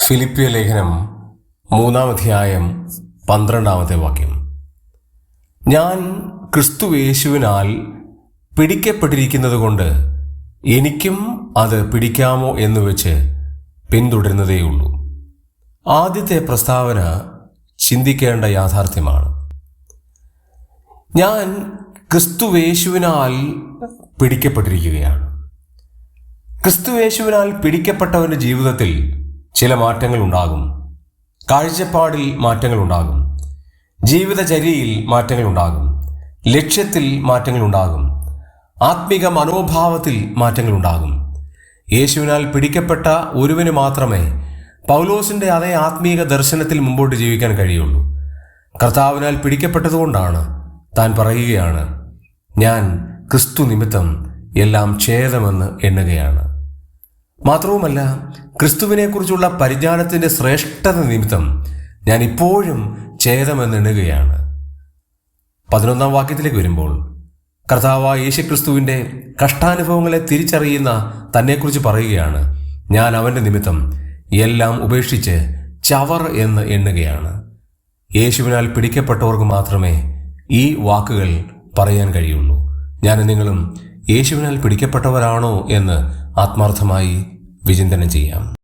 ഫിലിപ്പിയ ലേഖനം മൂന്നാം അധ്യായം പന്ത്രണ്ടാമത്തെ വാക്യം. ഞാൻ ക്രിസ്തു യേശുവിനാൽ പിടിക്കപ്പെട്ടിരിക്കുന്നത് കൊണ്ട് എനിക്കും അത് പിടിക്കാമോ എന്ന് വെച്ച് പിന്തുടരുന്നതേയുള്ളൂ. ആദ്യത്തെ പ്രസ്താവന ചിന്തിക്കേണ്ട യാഥാർത്ഥ്യമാണ്. ഞാൻ ക്രിസ്തുവേശുവിനാൽ പിടിക്കപ്പെട്ടിരിക്കുകയാണ്. ക്രിസ്തുവേശുവിനാൽ പിടിക്കപ്പെട്ടവന്റെ ജീവിതത്തിൽ ചില മാറ്റങ്ങൾ ഉണ്ടാകും കാഴ്ചപ്പാടിൽ മാറ്റങ്ങൾ ഉണ്ടാകും ജീവിതചര്യയിൽ മാറ്റങ്ങൾ ഉണ്ടാകും ലക്ഷ്യത്തിൽ മാറ്റങ്ങൾ ഉണ്ടാകും ആത്മിക മനോഭാവത്തിൽ മാറ്റങ്ങൾ ഉണ്ടാകും യേശുവിനാൽ പിടിക്കപ്പെട്ട ഒരുവന് മാത്രമേ പൗലോസിന്റെ അതേ ആത്മീക ദർശനത്തിൽ മുമ്പോട്ട് ജീവിക്കാൻ കഴിയുള്ളൂ. കർത്താവിനാൽ പിടിക്കപ്പെട്ടതുകൊണ്ടാണ് താൻ പറയുകയാണ് ഞാൻ ക്രിസ്തു നിമിത്തം എല്ലാം ഛേദമെന്ന് എണ്ണുകയാണ്. മാത്രവുമല്ല ക്രിസ്തുവിനെക്കുറിച്ചുള്ള പരിജ്ഞാനത്തിന്റെ ശ്രേഷ്ഠത നിമിത്തം ഞാൻ ഇപ്പോഴും ഛേദമെന്നിടുകയാണ് പതിനൊന്നാം വാക്യത്തിലേക്ക് വരുമ്പോൾ കർത്താവ് യേശുക്രിസ്തുവിന്റെ കഷ്ടാനുഭവങ്ങളെ തിരിച്ചറിയുന്ന തന്നെക്കുറിച്ച് പറയുകയാണ്. ഞാൻ അവന്റെ നിമിത്തം എല്ലാം ഉപേക്ഷിച്ച് ചവർ എന്ന് എണ്ണുകയാണ്. യേശുവിനാൽ പിടിക്കപ്പെട്ടവർക്ക് മാത്രമേ ഈ വാക്കുകൾ പറയാൻ കഴിയുള്ളൂ. ഞാൻ നിങ്ങളും യേശുവിനാൽ പിടിക്കപ്പെട്ടവരാണോ എന്ന് ആത്മാർത്ഥമായി വിചിന്തനം ചെയ്യാം.